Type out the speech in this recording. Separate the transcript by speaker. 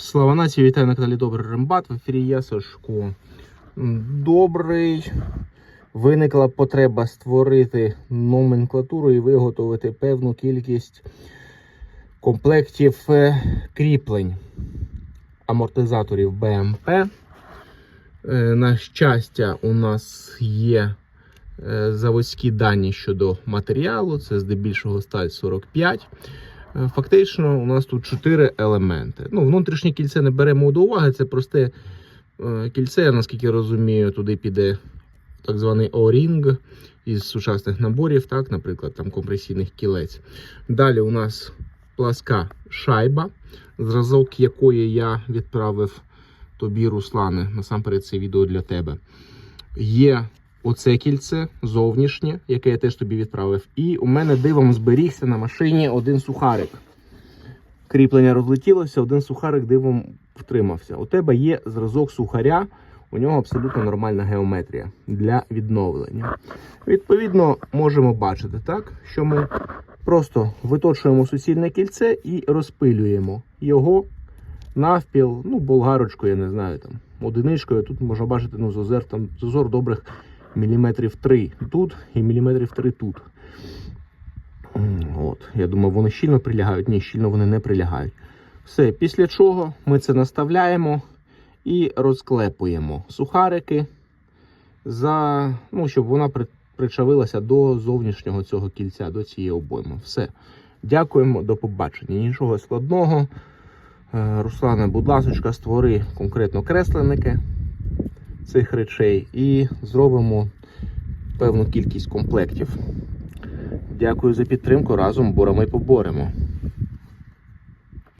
Speaker 1: Слава нації, вітаю на каналі Добрий Рембат. В ефірі я Сашко. Добрий. Виникла потреба створити номенклатуру і виготовити певну кількість комплектів е, кріплень амортизаторів БМП. Е, На щастя, у нас є е, заводські дані щодо матеріалу, це здебільшого сталь 45. Е, Фактично, у нас тут чотири елементи. Ну, внутрішнє кільце не беремо до уваги, це просте е, кільце, наскільки розумію, туди піде так званий O-ring із сучасних наборів, так, наприклад, там компресійних кілець. Далі у нас пласка шайба, зразок якої я відправив тобі, Руслане. Насамперед, це відео для тебе. Є оце кільце зовнішнє, яке я теж тобі відправив. І у мене дивом зберігся на машині один сухарик. Кріплення розлетілося, один сухарик дивом втримався. У тебе є зразок сухаря, у нього абсолютно нормальна геометрія для відновлення. Відповідно, можемо бачити, так, що ми просто виточуємо суцільне кільце і розпилюємо його навпіл, ну, болгарочкою, я не знаю, там, одиничкою. Тут можна бачити ну, зазор, там, зазор добрих міліметрів 3 тут і міліметрів 3 тут. От. Я думаю, вони щільно прилягають. Ні, щільно вони не прилягають. Все, після чого ми це наставляємо і розклепуємо сухарики, за, ну, щоб вона при- причавилася до зовнішнього цього кільця, до цієї обойми. Все. Дякуємо, до побачення. Нічого складного. Е, Руслане, будь ласка, створи конкретно кресленники цих речей і зробимо певну кількість комплектів. Дякую за підтримку. Разом боремо і поборемо.